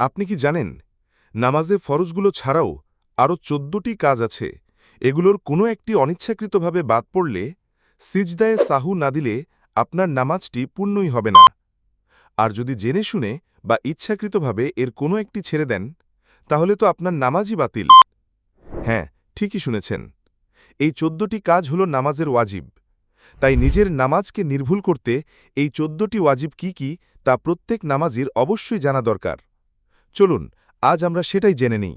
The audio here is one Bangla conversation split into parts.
আপনি কি জানেন, নামাজে ফরজগুলো ছাড়াও আরও চোদ্দটি কাজ আছে, এগুলোর কোনো একটি অনিচ্ছাকৃতভাবে বাদ পড়লে সিজদায়ে সাহু না দিলে আপনার নামাজটি পূর্ণই হবে না। আর যদি জেনে শুনে বা ইচ্ছাকৃতভাবে এর কোনো একটি ছেড়ে দেন, তাহলে তো আপনার নামাজই বাতিল। হ্যাঁ ঠিকই শুনেছেন। এই চোদ্দটি কাজ হল নামাজের ওয়াজিব। তাই নিজের নামাজকে নির্ভুল করতে এই চোদ্দটি ওয়াজিব কি কি তা প্রত্যেক নামাজির অবশ্যই জানা দরকার। চলুন, আজ আমরা সেটাই জেনে নিই।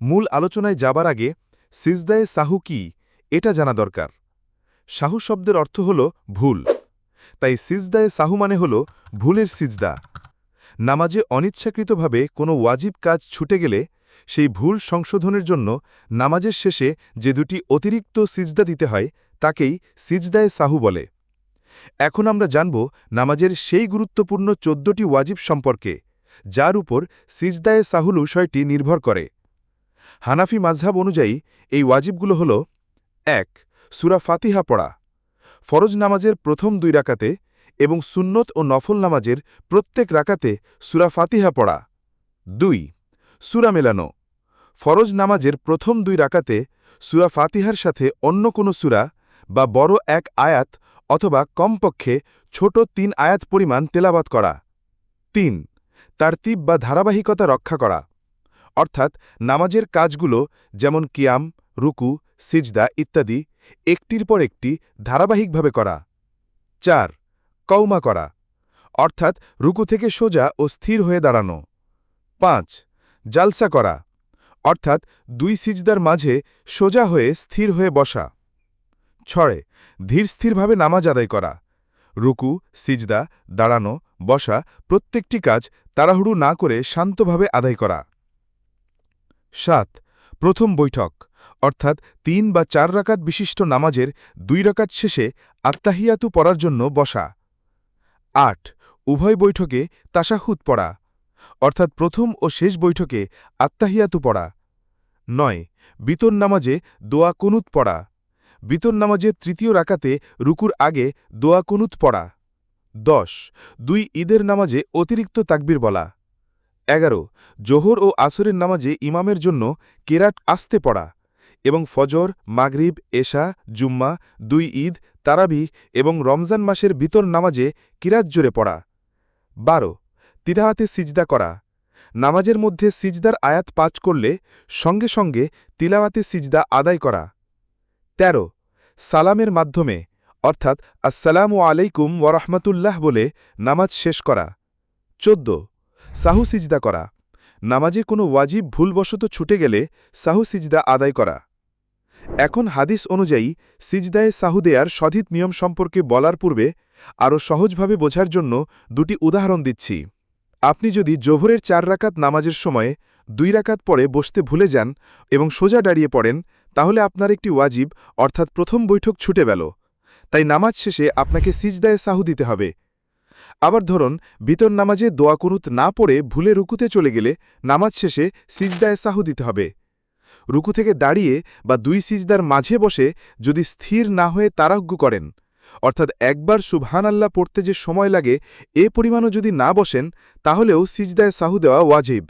মূল আলোচনায় যাবার আগে সিজদায়ে সাহু কি, এটা জানা দরকার। সাহু শব্দের অর্থ হল ভুল। তাই সিজদায়ে সাহু মানে হল ভুলের সিজদা। নামাজে অনিচ্ছাকৃতভাবে কোনো ওয়াজিব কাজ ছুটে গেলে সেই ভুল সংশোধনের জন্য নামাজের শেষে যে দুটি অতিরিক্ত সিজদা দিতে হয়, তাকেই সিজদায়ে সাহু বলে। এখন আমরা জানব নামাজের সেই গুরুত্বপূর্ণ চোদ্দটি ওয়াজিব সম্পর্কে। যার উপর সিজদায়ে সাহুল বিষয়টি নির্ভর করে। হানাফি মাঝহাব অনুযায়ী এই ওয়াজিবগুলো হল, এক, সুরা ফাতিহা পড়া, ফরজ নামাজের প্রথম দুই রাকাতে এবং সুন্নত ও নফল নামাজের প্রত্যেক রাকাতে সুরা ফাতিহা পড়া। দুই, সুরা মেলানো, ফরজ নামাজের প্রথম দুই রাকাতে সুরা ফাতিহার সাথে অন্য কোনো সুরা বা বড় এক আয়াত অথবা কমপক্ষে ছোট তিন আয়াত পরিমাণ তেলাবাত করা। তিন তারতিব বা ধারাবাহিকতা রক্ষা করা, অর্থাৎ নামাজের কাজগুলো যেমন কিয়াম, রুকু, সিজদা ইত্যাদি একটির পর একটি ধারাবাহিকভাবে করা। চার কৌমা করা, অর্থাৎ রুকু থেকে সোজা ও স্থির হয়ে দাঁড়ানো। পাঁচ, জালসা করা, অর্থাৎ দুই সিজদার মাঝে সোজা হয়ে স্থির হয়ে বসা। ছয় ধীরস্থিরভাবে নামাজ আদায় করা, রুকু, সিজদা, দাঁড়ানো বসা প্রত্যেকটি কাজ তাড়াহুড়ো না করে শান্তভাবে আদায় করা। সাত, প্রথম বৈঠক, অর্থাৎ তিন বা চার রাকাত বিশিষ্ট নামাজের দুই রাকাত শেষে আত্মাহিয়াতু পড়ার জন্য বসা। আট, উভয় বৈঠকে তাসাহুদ পড়া, অর্থাৎ প্রথম ও শেষ বৈঠকে আত্মাহিয়াতু পড়া। নয়, বিতর নামাজে দোয়া কনুত পড়া, বিতর নামাজে তৃতীয় রাকাতে রুকুর আগে দোয়া কনুত পড়া। দশ। দুই, ঈদের নামাজে অতিরিক্ত তাকবির বলা। এগারো, জোহর ও আসরের নামাজে ইমামের জন্য কেরাট আসতে পড়া এবং ফজর, মাগরিব, এশা, জুম্মা, দুই ঈদ, তারাবি এবং রমজান মাসের বিতর নামাজে কিরাত জোরে পড়া। বারো তিরাহাতে সিজদা করা। নামাজের মধ্যে সিজদার আয়াত পাঁচ করলে সঙ্গে সঙ্গে তিলাওয়াতে সিজদা আদায় করা। ১৩ সালামের মাধ্যমে অর্থাৎ আসসালামু আলাইকুম ওয়ারহমতুল্লাহ বলে নামাজ শেষ করা। ১৪ সাহু সিজদা করা। নামাজে কোনো ওয়াজিব ভুলবশত ছুটে গেলে সাহু সিজদা আদায় করা। এখন হাদিস অনুযায়ী সিজদায়ে সাহু দেয়ার সধিত নিয়ম সম্পর্কে বলার পূর্বে আরও সহজভাবে বোঝার জন্য দুটি উদাহরণ দিচ্ছি। আপনি যদি জোহরের চার রাকাত নামাজের সময়ে দুই রাকাত পরে বসতে ভুলে যান এবং সোজা দাঁড়িয়ে পড়েন, তাহলে আপনার একটি ওয়াজিব, অর্থাৎ প্রথম বৈঠক, ছুটে গেল। তাই নামাজ শেষে আপনাকে সিজদায়ে সাহু দিতে হবে। আবার ধরুন, বিতর নামাজে দোয়া কুনুত না পড়ে ভুলে রুকুতে চলে গেলে নামাজ শেষে সিজদায়ে সাহু দিতে হবে। রুকু থেকে দাঁড়িয়ে বা দুই সিজদার মাঝে বসে যদি স্থির না হয়ে তারাজ্ঞ করেন, অর্থাৎ একবার সুবহান আল্লাহ পড়তে যে সময় লাগে, এ পরিমাণও যদি না বসেন, তাহলেও সিজদায় সাহু দেওয়া ওয়াজিব।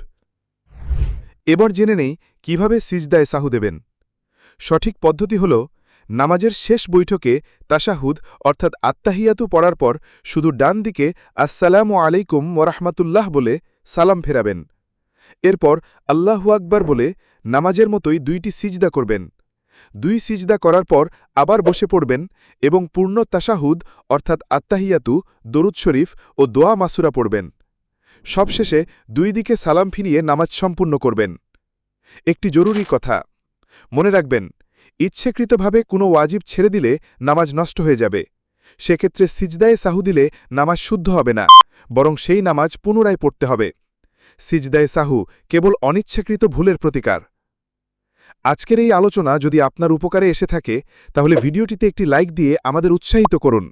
এবার জেনে নেই কীভাবে সিজদায় সাহু দেবেন। সঠিক পদ্ধতি হল নামাজের শেষ বৈঠকে তাশাহুদ, অর্থাৎ আত্মাহিয়াতু পড়ার পর শুধু ডান দিকে আসসালামু আলাইকুম ওরহমাতুল্লাহ বলে সালাম ফেরাবেন। এরপর আল্লাহু আকবার বলে নামাজের মতোই দুইটি সিজদা করবেন। দুই সিজদা করার পর আবার বসে পড়বেন এবং পূর্ণ তাসাহুদ অর্থাৎ আত্মাহিয়াতু দরুদ শরীফ ও দোয়া মাসুরা পড়বেন। সবশেষে দুই দিকে সালাম ফিরিয়ে নামাজ সম্পূর্ণ করবেন। একটি জরুরি কথা। মনে রাখবেন ইচ্ছেকৃতভাবে কোনো ওয়াজিব ছেড়ে দিলে নামাজ নষ্ট হয়ে যাবে। সেক্ষেত্রে সিজদায়ে সাহু দিলে নামাজ শুদ্ধ হবে না, বরং সেই নামাজ পুনরায় পড়তে হবে। সিজদায়ে সাহু কেবল অনিচ্ছাকৃত ভুলের প্রতিকার। আজকের এই আলোচনা যদি আপনার উপকারে এসে থাকে, তাহলে ভিডিওটিতে একটি লাইক দিয়ে আমাদের উৎসাহিত করুন।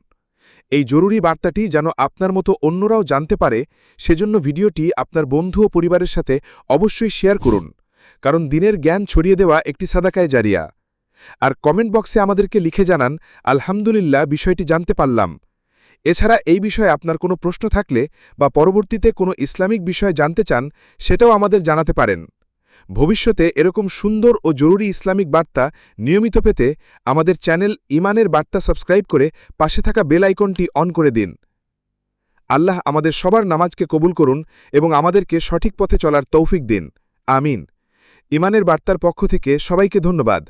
এই জরুরি বার্তাটি যেন আপনার মতো অন্যরাও জানতে পারে, সেজন্য ভিডিওটি আপনার বন্ধু ও পরিবারের সাথে অবশ্যই শেয়ার করুন। কারণ দিনের জ্ঞান ছড়িয়ে দেওয়া একটি সাদাকায় জারিয়া। আর কমেন্ট বক্সে আমাদেরকে লিখে জানান, আলহামদুলিল্লাহ, বিষয়টি জানতে পারলাম। এছাড়া এই বিষয়ে আপনার কোনো প্রশ্ন থাকলে বা পরবর্তীতে কোনো ইসলামিক বিষয় জানতে চান, সেটাও আমাদের জানাতে পারেন। ভবিষ্যতে এরকম সুন্দর ও জরুরি ইসলামিক বার্তা নিয়মিত পেতে আমাদের চ্যানেল ইমানের বার্তা সাবস্ক্রাইব করে পাশে থাকা বেল আইকনটি অন করে দিন। আল্লাহ আমাদের সবার নামাজকে কবুল করুন এবং আমাদেরকে সঠিক পথে চলার তৌফিক দিন। আমিন। ইমানের বার্তার পক্ষ থেকে সবাইকে ধন্যবাদ।